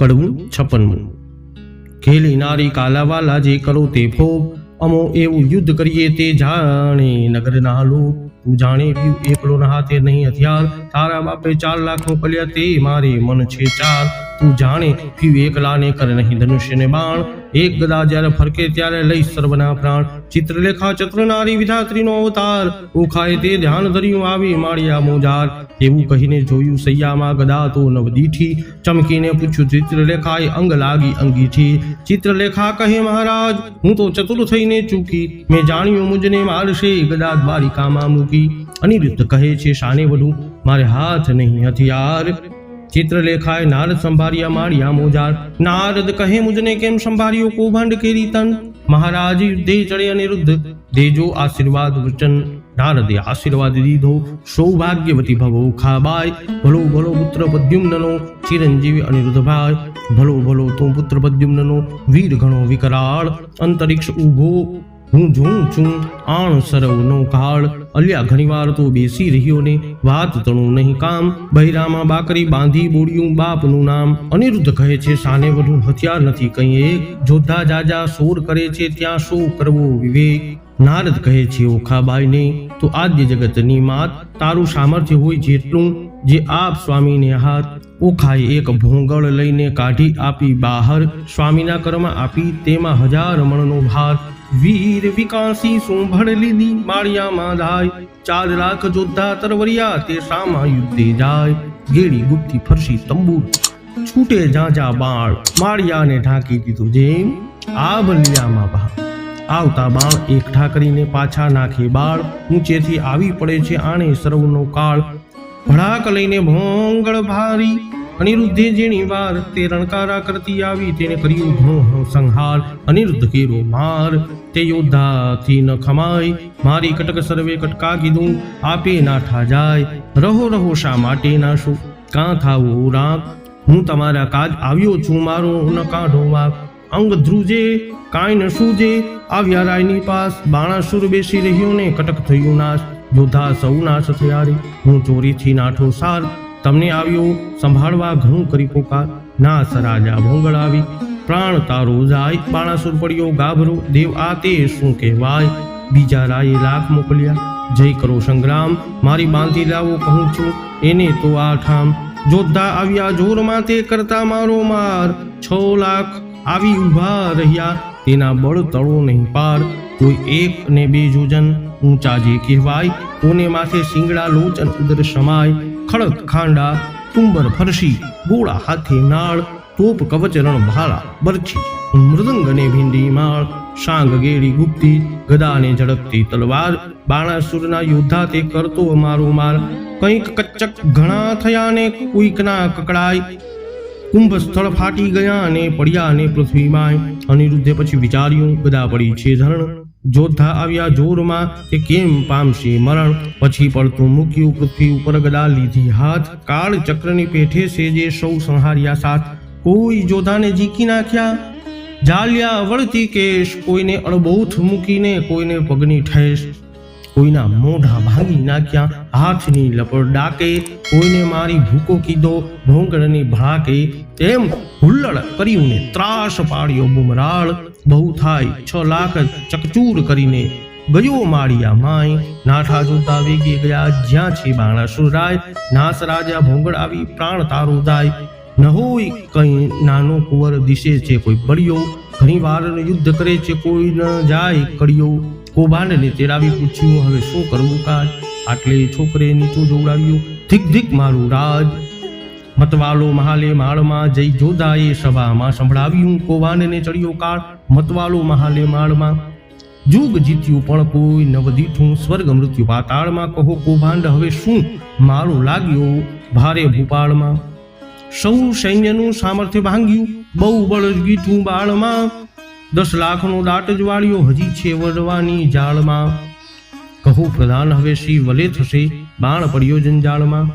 કડવું છપ્પનમું ખેલી નારી કાલાવાલા જે કરો તે ભોગ, અમો એવું યુદ્ધ કરીએ તે જાણે. નગરના લોક, તું જાણે પીવ એકલો ના હાથે નહીં હથિયાર. તારા બાપે ચાર લાખ મોકલ્યા તે મારે મન છે ચાર. તું જાણે પીવ એકલાને કર નહીં. ધનુષ્યને બાણ, એક ગદા જ્યારે ફરકે ત્યારે લઈ સર્વના પ્રાણ. ચિત્રલેખા ચક્રનારી વિધાત્રીનો અવતાર, ઓખાએ તે ધ્યાન ધર્યું આવી માળિયા મોજાર. એવું કહીને જોયું સૈયામાં ગદા તો નવદીઠી. ચમકીને પૂછ્યું, ચિત્રલેખાએ અંગ લાગી અંગીઠી? ચિત્રલેખા કહે, મહારાજ, હું તો ચતુર થઈને ચૂકી. મેં જાણ્યું મુજને મારશે ગદા દ્વારિકામાં મૂકી. અનિરુદ્ધ કહે છે, શાને વડું મારે હાથ નહીં, હથિયાર. ચિત્રલેખાએ નારદ સંભાળ્યા માળ્યા મોજાર નારદ કહે મુજને કેમ સંભાળ્યો કૌભાંડ કેરી તન મહારાજ દે ચડે અનિરુદ્ધ દેજો આશીર્વાદ વચન નારદે આશીર્વાદ દીધો સૌભાગ્યવતી ભવો ખાબાય ભલો ભલો પુત્ર પદ્યુમ્નનો ચિરંજીવી અનિરુદ્ધભાઈ ભલો ભલો તું પુત્ર પદ્યુમ્નનો વીર ઘણો વિકરાળ અંતરિક્ષ ઊભો હું જોઉં છું. આણ સરવનો કાળ. અલ્યા ઘણીવાર તો બેસી રહ્યો ને. વાત તણું નહીં કામ. બૈરામાં બાકરી બાંધી બોડ્યું બાપનું નામ. અનિરુદ્ધ કહે છે, સાને વધુ હથિયાર નથી કંઈ એક જોધા જાજા સોર કરે છે, ત્યાં શું કરવો વિવેક? નારદ કહે છે, ઓખાબાઈને, તો આદ્ય જગતની માત તારું સામર્થ્ય હોય જેટલું જે આપ સ્વામીને હાથ ઓખાએ એક ભોંગળ લઈને કાઢી આપી બહાર. સ્વામીના કરમાં આપી તેમાં હજાર મણનો ભાર. વીર વિકાસી સુંભળ લીધી માળિયામાં જાય. ચાર લાખ જોધા તરવરિયા, તે સામા યુદ્ધે જાય. ગેડી ગુપ્તી ફરસી તંબુર, છૂટે જાજા બાળ. માળિયાને ઢાંકી દીધું જેમ બલિયામાં ભાવ આવતા બાળ એકઠા કરીને પાછા નાખે બાળ. ઊંચેથી આવી પડે છે આણે સર્વનો કાળ. ભડાક લઈને ભોંગળ ભારી. અનિરુદ્ધે જેણી વાર તે રણકારા કરતી આવી, તેને કર્યું ઘણો સંહાર. અનિરુદ્ધ કેરો માર. તે યોદ્ધાથી ન ખમાય. મારી કટક સર્વે કટકા કીધું, આપે નાઠા જાય રહો રહો, શા માટે નાશો કાં થાવો રાગ? હું તમારા કાજ આવ્યો છું, મારો ન કાઢો વાગ અંગ ધ્રુજે, કાંઈ ન સૂજે. આવ્યા રાયની પાસ, બાણાસુર બેસી રહ્યો ને કટક થયું નાશ. યોદ્ધા સૌ નાશ થયા રે. હું ચોરીથી નાઠો સાર. તમને આવ્યો, સંભાળવા ઘણું કરી પોકાર. ના સરાજા ભોંગળ આવી. પ્રાણ તારો જાય, બાણાસુર પડ્યો ગાભરો, દેવ આ તે શું કહેવાય? બીજા રાયે લાખ મોકલ્યા, જય કરો સંગ્રામ, મારી બાંધી લાવો કહું છું એને તો આ ઠામ. જોધા આવ્યા જોરમાં તે કરતા મારો માર, છ લાખ આવી ઊભા રહ્યા, તેના બળ તળો નહીં પાર. કોઈ એક ને બે જોજન ઊંચા જે કહેવાય, કોને માથે શિંગડા લોચન ઉદર સમાય. ખડક ખાંડા, તુંબર ફરશી, ગોળા હાથે નાળ તોપ કવચ રણ બરછી. મૃદંગ અને ભીંડી માળ, શાંગ ગેડી ગુપ્તી, ગદાને ઝડપતી તલવાર. બાણાસુરના યોદ્ધા તે કરતો મારો માર. કંઈક કચ્ચક ઘણા થયા ને કોઈકના કકડાય. કુંભ સ્થળ ફાટી ગયા અને પડ્યા ને પૃથ્વીમાં અનિરુદ્ધે પછી વિચાર્યું, ગદા પડી છે ધરણ જોધા આવ્યા જોરમાં, કે કેમ પામશે મરણ? પછી પડતું મૂક્યું પૃથ્વી ઉપર ગદા લીધી હાથ. કાળ ચક્રની પેઠે છે જે સૌ સંહાર્યા સાથ. કોઈ જોધાને જીકી નાખ્યા? જાલ્યા વળતી કેશ કોઈને અણબોથ મૂકીને કોઈને પગની ઠેસ. કોઈના મોઢા ભાંગી નાખ્યા, હાથની લપડ ડાકે, કોઈને મારી ભૂકો કીધો, ભોંગળની ભળાકે તેમ હુલ્લડ કર્યું ને ત્રાસ પાડ્યો બુમરાળ. બહુ થાય છ લાખ ચકચૂર કરીને ગયો માળિયા માય. નાઠા જોતા વેગી ગયા જ્યાં છે બાણાસુર રાય નાસ રાજા ભોંગડાવી પ્રાણ તારો દાય. ન હોય કઈ નાનો કુંવર દિશે છે કોઈ પડ્યો ઘણી વાર યુદ્ધ કરે છે કોઈ ન જાય કડિયો કૌભાંડને તેડાવી પૂછ્યું, હવે શું કરવું કાજ આટલે છોકરે નીચું જોડાવ્યું ધીક ધીક, મારું રાજ. મતવાલો મહાલે માળમાં જઈ જોધાએ સભામાં સંભળાવ્યું. કૌભાંડને ચડ્યો કાળ મતવાલો મહાલે માળમાં. જુગ જીત્યું પણ કોઈ નવ દીઠું સ્વર્ગ મૃત્યુ. પાતાળમાં કહો કૌભાંડ, હવે શું? મારું લાગ્યો ભારે ભૂપાળમાં. સૌ સૈન્યનું સામર્થ્ય ભાંગ્યું. બહુ બળ ગીઠું બાળમાં. દસ લાખનો દાટ જ વાળ્યો હજી છે વડવાની જાળમાં. કહું પ્રધાન, હવે શ્રી વલે થશે, બાણ પડ્યો જંજાળમાં.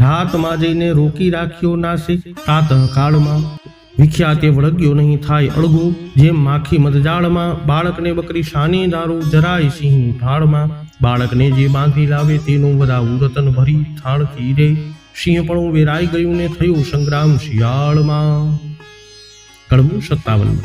રાતમાં જઈને રોકી રાખ્યો નાશે પ્રાતઃ કાળમાં વિખ્યાતે વળગ્યો નહીં થાય અળગો, જેમ માખી મધજાળમાં. બાળકને બકરી શાને દારૂ જરાય સિંહ ભાળમાં બાળકને જે બાંધી લાવે તેનું બધા રતન ભરી થાળથી રે. સિંહપણું વેરાઈ ગયું ને થયું સંગ્રામ શિયાળમાં. કડવું સત્તાવન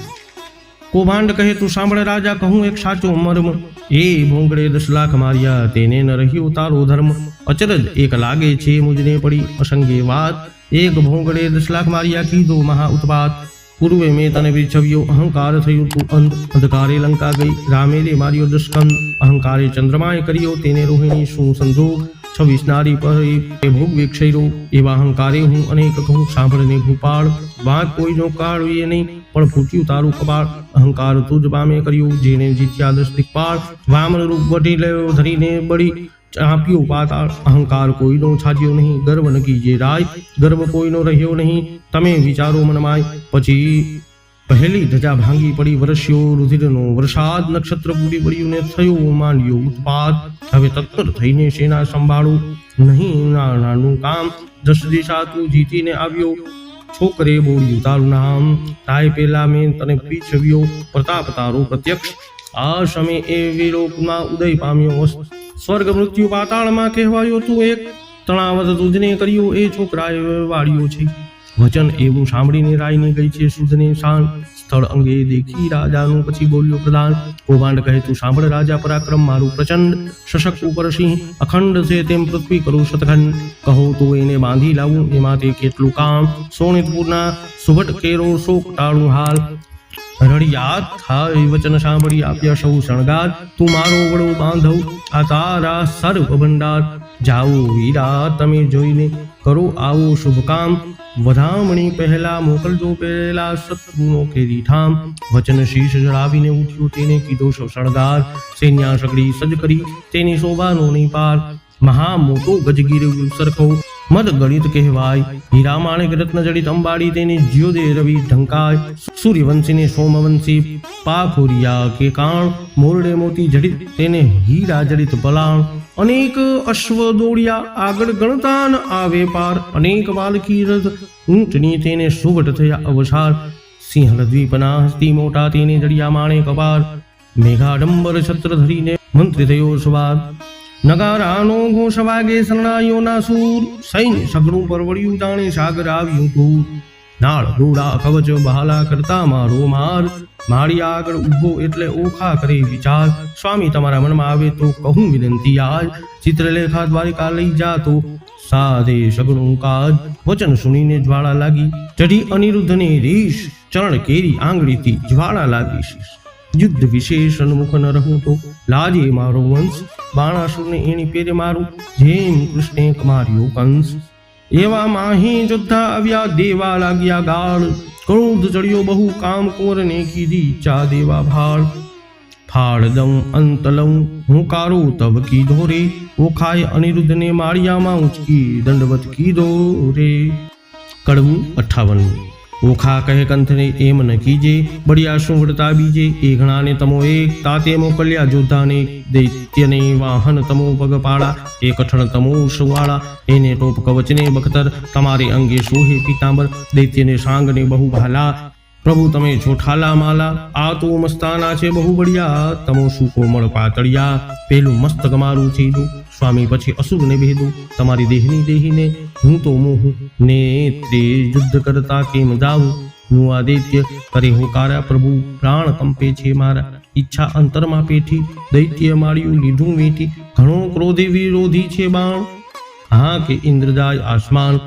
કૌભાંડ કહે તું સાંભળે રાજા, કહું એક સાચો મર્મ. એ ભોંગડે દસ લાખ માર્યા, તેને ન રહ્યો તારો ધર્મ. અચરજ એક લાગે છે મુજને પડી અસંગે વાત. એક ભોંગડે દસ લાખ માર્યા, કીધો મહા ઉત્પાત. પૂર્વે મેં તને વિછવ્યો, અહંકાર થયું તું અંત અંધકારે લંકા ગઈ રામેલે માર્યો દુષ્કંદ. અહંકારે ચંદ્રમાએ કર્યો તેને રોહિણી, શું સંજોગ? છવ્વીસ નારી પર ભોગ વિક્ષયરો એવા અહંકારે હું અનેક કહું, સાંભળને ભૂપાળ. વાંક કોઈનો કાળવીએ નહીં, પણ ફૂટ્યું તારું કપાળ. અહંકાર તુજ પામે કર્યું, જેને જીત્યા દસ પાળ વામન રૂપ વટી લેવો ધરીને બળી ચાંપ્યો પાતાળ. અહંકાર કોઈનો છાજ્યો નહીં, ગર્વ નકી જે રાય. ગર્વ કોઈનો રહ્યો નહીં, તમે વિચારો મનમાય પછી પહેલી ધજા ભાંગી પડી વરસ્યો રુધિરનો વરસાદ નક્ષત્ર બુડી પડ્યું ને થયો માંડ્યો ઉત્પાદ હવે તત્પર થઈને સેના સંભાળું. નહીં નાનું કામ. દસ દિશા તું જીતીને આવ્યો. છોકરે બોલ્યું તારું નામ. તાય પેલા મેં તને પીછવ્યો. પ્રતાપ તારો પ્રત્યક્ષ. આ સમય એ વિલોકમાં ઉદય પામ્યો સ્વર્ગ મૃત્યુ પાતાળમાં કહેવાયો તું એક. તણાવત દૂધને કર્યો. એ છોકરાએ વાળ્યો છે. વચન એવું સાંભળીને રાયની ગઈ છે સુધને શાન. સ્થળ અંગે દેખી રાજાનું પછી બોલ્યો પ્રધાન, કૌભાંડ કહે તું સાંભળ રાજા પરાક્રમ, મારું પ્રચંડ સશક્ત ઉપર સિંહ. અખંડ છે તેમ પૃથ્વી કરું શતખંડ કહો તો એને બાંધી લાવું, એમાં તે કેટલું કામ? સોનિતપુરના સુભટ કેરો શોક ટાળું હાલ. રડિયાત થાય, વચન સાંભળી આપ્યા સૌ શણગાર. તું મારો વડો બાંધવ, આ તારા સર્વ ભંડાર જાઓ વીરા તમે જોઈને કરો આવો શુભ કામ વધામણી પહેલા મોકલજો પહેલા શત્રુનો કેરી ઠામ. વચન શીશ જડાવીને ઉઠ્યો તેને કીધો સૌ શણગાર. સૈન્યા સગડી સજ કરી તેની શોભાનો નહીં પાર મહા મોટો ગજગીર સરખો. મદ ગણિત કહેવાય. હીરા માણેક રત્ન જડિત અંબાડી તેને જ્યોદે રવિ ઢંકાય. સૂર્યવંશીને સોમવંશી પાખોરિયા કે કાણ. મોરડે મોતી જડિત તેને હીરા જડિત પલાણ. અનેક અશ્વ દોડ્યા આગળ ગણતાન આવે પાર. અનેક વાલકી રથ ઊંટની તેને સુવટ થયા અવસાર. સિંહ દ્વીપના હસ્તી મોટા તેને જડિયા માણે કપાર. મેઘાડંબર છત્ર ધરીને મંત્રી થયો સવાર. નગારાનો ઘોષ વાગે શરણાઈઓના સૂર. સૈન્ય સગડું પરવડ્યું જાણે સાગર આવ્યું દૂર નાળ દોડા કવચ, બહાલા કરતા મારો માર. મારી આગળ ઊભો એટલે ઓખા કરે વિચાર. સ્વામી, તમારા મનમાં આવે તો કહું વિનંતી આજ. ચિત્રલેખા દ્વારિકા લઈ જા તો સાધે સગણું કાજ. વચન સુણીને જ્વાળા લાગી. ચઢી અનિરુદ્ધને રીશ ચરણ કેરી આંગળીથી જ્વાળા લાગી યુદ્ધ વિશેષ સન્મુખ ન રહું તો લાજે મારો વંશ. બાણાસુરને એની પેરે મારું. જેમ કૃષ્ણે કમાર્યો કંસ. એવા માહી યોદ્ધા આવ્યા, દેવા લાગ્યા ગાળ. ક્રોધ ચડ્યો બહુ કામ કોરને કીધી ચા દેવા ભાળ. ફાળ દઉં અંત લઉં, હું કારો તબ કીધો રે. ઓખાય અનિરુદ્ધને માળિયામાં ઉચકી દંડવત કીધો રે. કડવું અઠાવન ઓખા કહે કંથને એમ ન કીજે બળિયા વડતા બીજે એ ઘણાને તમો એક તાતે મોકલ્યા જોધાને દૈત્યને વાહન તમો પગપાળા એ કઠણ તમો સુવાળા એને ટોપ કવચને બખતર તમારે અંગે સોહે પીતાંબર દૈત્યને સાંગને બહુ ભાલા પ્રભુ તમે જોઠાલા માલા આ તો મસ્તાના છે બહુ બળિયા તમો શું કોમળ પાતળિયા પેલું મસ્તક મારું થઈલું સ્વામી પછી અસુરને ભેદું. તમારી દેહની દેહીને હું તો મોહ. ને તે યુદ્ધ કરતા કેમ જાઉં? હું આદિત્ય કરે કારા પ્રભુ પ્રાણ કંપે છે મારા. ઈચ્છા અંતરમાં પેઠી. દૈત્ય માળ્યું લીધું વેઠી. ઘણો ક્રોધી વિરોધી છે બાણ. હા કે ઇન્દ્રજાય આસમાન.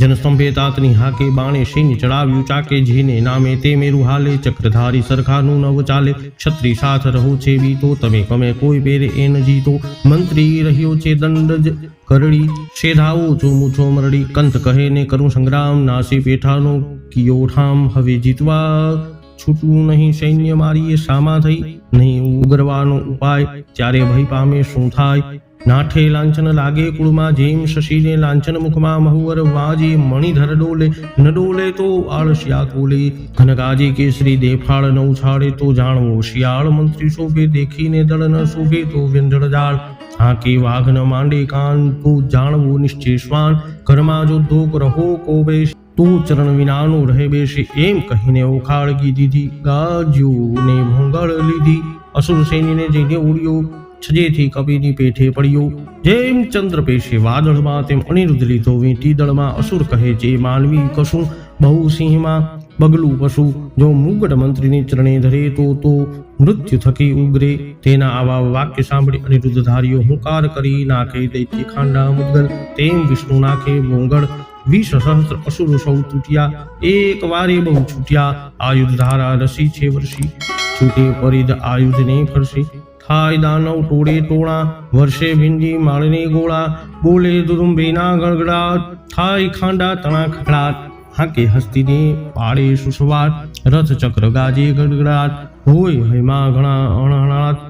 જનસ્તંભે તાતની હાકે બાણે સૈન્ય ચડાવ્યું ચાકે જેને નામે તે મેરું હાલે, ચક્રધારી સરખાનું નવ ચાલે ક્ષત્રી સાથ રહો છે બીતો, તમે કમે કોઈ પેરે એન જીતો, મંત્રી રહ્યો છે દંડ જ કરડી શેધાવો છો મૂછો મરડી, કંત કહે ને કરું સંગ્રામ, નાસી પેઠાનો કિયો ઠામ, હવે જીતવા છૂટવું નહીં, સૈન્ય મારી એ સામા થઈ, નહીં ઉગરવાનો ઉપાય, ત્યારે ભય પામે શું થાય નાઠે લાંછન લાગે કુળમાં, જેમ શશીને લાંછન મુખમાં, મહુવર વાજે મણિધર ડોલે, ન ડોલે તો આળસિયા કોલે, ઘનગાજે કેસરી દેફાળ ન ઉછાળે તો જાણવો શિયાળ, મંત્રી શોભે દેખીને દળ ન શોભે તો વ્યંજળ જાળ. હાકે વાઘ ન માંડે કાન, તો જાણવું નિશ્ચય શ્વાન, ઘરમાં જો ધોક રહો કોબે તું ચરણ વિનાનું રહે બેસે એમ કહીને ઓખાળગી દીધી ગાજ્યું ને ભોંગળ લીધી. અસુર સૈન્યને જઈને ઉડ્યો છજેથી કવિની પેઠે પડ્યો. જેમ ચંદ્ર પેશે વાદળમાં, તેમ અનિરુદ્ધ લીધો વીંટી દળમાં અસુર કહે જે માનવી કશું. બહુ સિંહમાં બગલું પશુ. જો મુગટ મંત્રીને ચરણે ધરે તો તો મૃત્યુ થકી ઉગરે. તેના આવા વાક્ય સાંભળી અનિરુદ્ધ ધાર્યો હુંકાર કરી નાખે. દૈત્ય ખાંડા મુદગલ, તેમ વિષ્ણુ નાખે મોંગળ વીસ સહસ્ત્ર અસુરો સૌ તૂટ્યા. એક વારે બહુ છૂટ્યા. આયુધ ધારા રસી છે વર્ષી. છૂટે પરિદ આયુધને ફરસી થાય દાનવ ટોળે ટોળા, વર્ષે ભીંડી માળને ગોળા, બોલે દુરુંબેના ગળગડાટ થાય ખાંડા તણા ખડાટ, હાકે હસ્તીને પાડે સુસવાટ રથ ચક્ર ગાજે ગડગડાટ, હોય હૈમાં ઘણા અણહણાટ.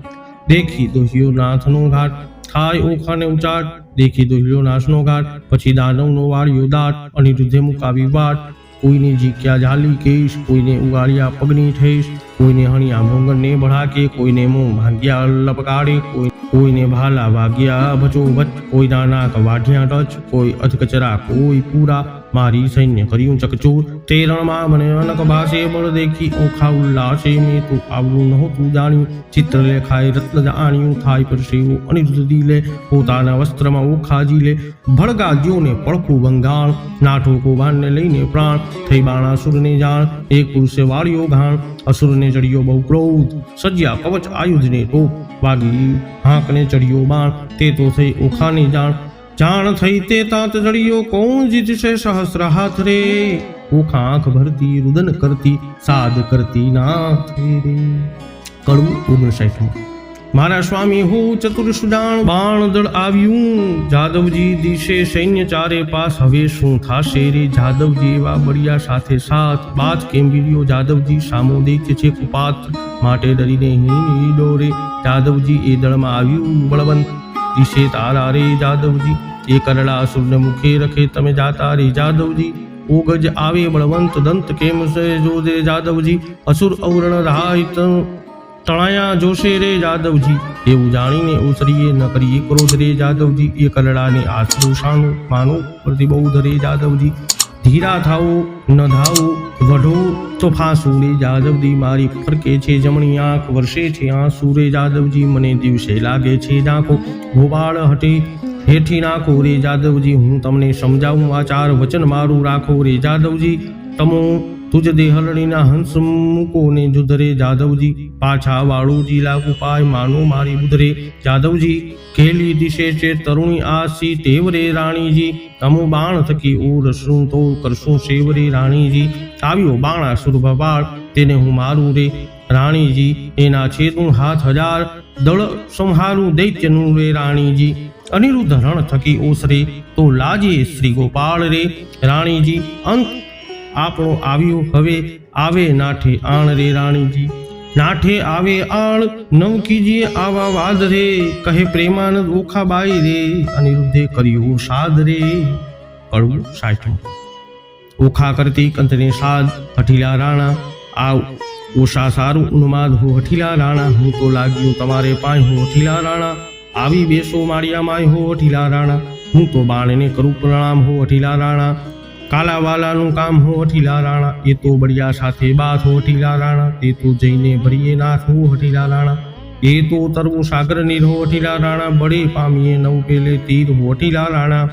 દેખી દોહ્યો નાથનો ઘાટ થાય ઓખાને ઉચાટ દેખી દોહ્યો નાશનો ઘાટ, પછી દાનવનો વાળ્યો દાટ, અનિરુદ્ધે મુકાવી વાટ. કોઈને જીક્યા જાલી કેશ કોઈને ઉગાડ્યા પગની ઠેસ કોઈને હણ્યા મોંગણને ભડાકે, કોઈને મોં ભાગ્યા લપકાડે, કોઈ કોઈને ભાલા વાગ્યા ભચો ભચ કોઈના નાક વાઢ્યા ટચ, કોઈ અધકચરા કોઈ પૂરા મારી સૈન્ય કર્યું ચકચોર. તે રણમાં મને અનક ભાષે બળ દેખી ઓખા ઉલ્લાસે મેં તું આવડું નહોતું જાણ્યું. ચિત્ર લેખાય રત્ન જાણ્યું થાય પર સેવું અનિરુદ્ધ દિલે, પોતાના વસ્ત્રમાં ઓખાજી લે ભડકા જ્યોને પડખું બંગાળ નાઠો કૌભાંડને લઈને પ્રાણ. થઈ બાણાસુરને જાણ, એક પુરુષે વાળ્યો ઘાણ. અસુરને ચડ્યો બહુ ક્રોધ, સજ્યા કવચ આયુધને ટોપ. વાગી, હાંકને ચડ્યો બાણ. તે તો થઈ ઓખાની જાણ. જાણ થઈ તે તાત જડિયો, કોણ જીતશે સહસ્ર હાથ રે ઓખા આંખ ભરતી, રુદન કરતી, સાદ કરતી નાથ રે કડવું ઓગણસાઠમાં મારા સ્વામી, હું ચતુર સુદાણ બાણ દળ આવ્યું. જાદવજી દિશે સૈન્ય ચારે પાસ. હવે શું થાશે રે? જાદવજી એવા બળિયા સાથે સાથ. બાત કેમ બીડ્યો જાદવજી સામો દેખ્ય છે કુપાત્ર માટે ડરીને હિ ડોરે. જાદવજી એ દળમાં આવ્યું, બળવંત દિશે તારા રે જાદવજી, એ કરડા અસુરને મુખે રખે તમે જાતા રે જાદવજી. ઓગજ આવે બળવંત દંત કેમ સે જો દે જાદવજી? અસુર અવરણ રાય તણાયા જોશે રે જાદવજી. એવું જાણીને ઉસરીએ ન કરીએ ક્રોધ રે જાદવજી. એ કરડાને આશરું શાણું, માનું, પ્રતિબૌધ રે જાદવજી. ધીરા થાઓ ન ધાવો વઢો તો ફાંસું રે જાદવજી મારી ફરકે છે જમણી આંખ, વર્ષે છે આંસુ રે જાદવજી, મને દિવસે લાગે છે નાખો ગોબાળ હટે, હેઠી નાખો રે જાદવજી, હું તમને સમજાવું આચાર, વચન મારું રાખો રે જાદવજી. તમો તુજ દેહલણીના હંસ મૂકોને જુધરે જાદવજી પાછા વાળુજી લાગુ પાય માનો મારી બુધરે જાદવજી ખેલી દિશે છે તરુણી આસી તેવરે રાણીજી. તમો બાણ થકી ઓરસું તો કરશું સેવરે રાણીજી. આવ્યો બાણા સુરભવાળ તેને હું મારું રે. રાણીજી, એના છેદનું હાથ હજાર, દળ સંહારું દૈત્યનું રે રાણીજી. અનિરુદ્ધ રણ થકી ઓસરે, તો લાજે શ્રી ગોપાળ રે. રાણીજી અંત આપણો આવ્યો હવે આવે નાઠે આણ રે રાણીજી. નાઠે આવે આણ નવકીજી આવા વાદ રે. કહે પ્રેમાનંદ ઓખાબાઈ રે, અનિરુદ્ધે કર્યું સાદ રે. કડવું સાચું ઓખા કરતી કંતને સાદ, હઠીલા રાણા. આવ ઓશા સારું ઉન્માદ હો હઠીલા રાણા. હું તો લાગ્યું તમારે પાય હો હઠીલા રાણા. આવી બેસો માળિયા માય હો હઠીલા રાણા. હું તો બાણને કરું પ્રણામ હો હઠીલા રાણા. કાલાવાલાનું કામ હું હઠીલા રાણા એ તો બળિયા સાથે બાથ હઠીલા રાણા તે તો જઈને ભરીએ હું હઠીલા રાણા એ તો તરવું સાગર નીર હોઠીલા રાણા બળે પામીએ નવ પેલે તીર હોઠીલા રાણા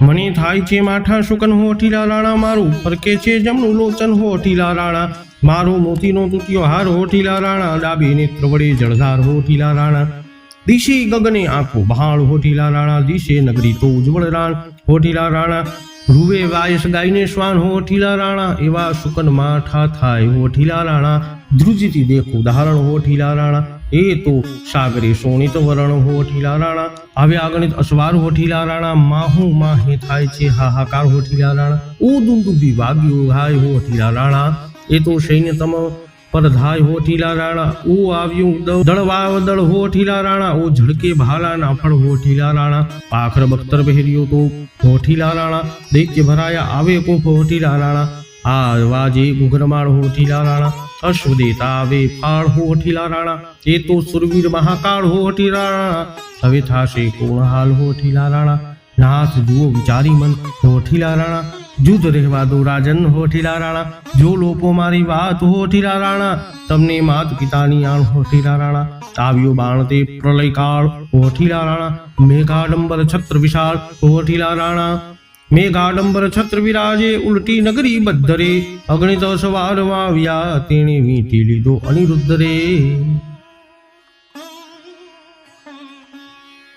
મને થાય છે માઠા શુકન હોઠીલા રાણા મારું ફરકે છે જમણું લોચન હો અઠીલા રાણા મારો મોતીનો તૂટ્યો હાર હોઠીલા રાણા ડાબી નેત્ર વડે જળધાર હોઠીલા રાણા દિશે ગગને આંખો બહાળ હોઠીલા રાણા દિશે નગરી તો ઉજ્જવળ રાણ હોઠીલા રાણા રૂવે વાયસ ગાયને શ્વાન હો ઠીલા રાણા એવા શુકન માઠા થાય હો ઠીલા રાણા ધ્રુજતી દેખું ધારણ હોઠીલા રાણા એ તો સાગરે સોણિત વરણ હો ઠીલા રાણા હવે આગણિત અસવાર હોઠીલા રાણા માહુ માહે થાય છે હાહાકાર હોઠીલા રાણા ઓ દુંદુભી વાગ્યો હાય હોઠીલા રાણા એ તો સૈન્ય તમ પરધાય હોઠીલા રાણા ઓ આવ્યું દળવાવ દળ હોઠીલા રાણા ઓ ઝડકે ભાલા નાફળ હોઠીલા રાણા પાખર બખ્તર પહેર્યો તો હોઠીલા રાણા દૈત્ય ભરાયા આવે કોપ હોઠીલા રાણા આ વાજે ગુગરમાળ હોઠીલા રાણા અશ્વદેતા આવે ફાળ હોઠીલા રાણા એ તો સુરવીર મહાકાળ હોઠીલા રાણા હવે થાશે કોણ હાલ હોઠીલા રાણા નાથ જુઓ વિચારી મન હોઠીલા રાણા જુદ રહેવા દો રાજન હોઠીલા રાણા જો લોપો મારી વાત હોઠીલા રાણા તમને માત પિતાની આણ હોઠીલા રાણા આવ્યો બાણ તે પ્રલય કાળ હોઠીલા રાણા મેઘાડંબર છત્ર વિશાળ હોઠીલા રાણા મેઘાડંબર છત્ર વિરાજે ઉલટી નગરી બધરે અગણિત સવાર વાવ્યા, તેણે વીંટી લીધો અનિરુદ્ધ રે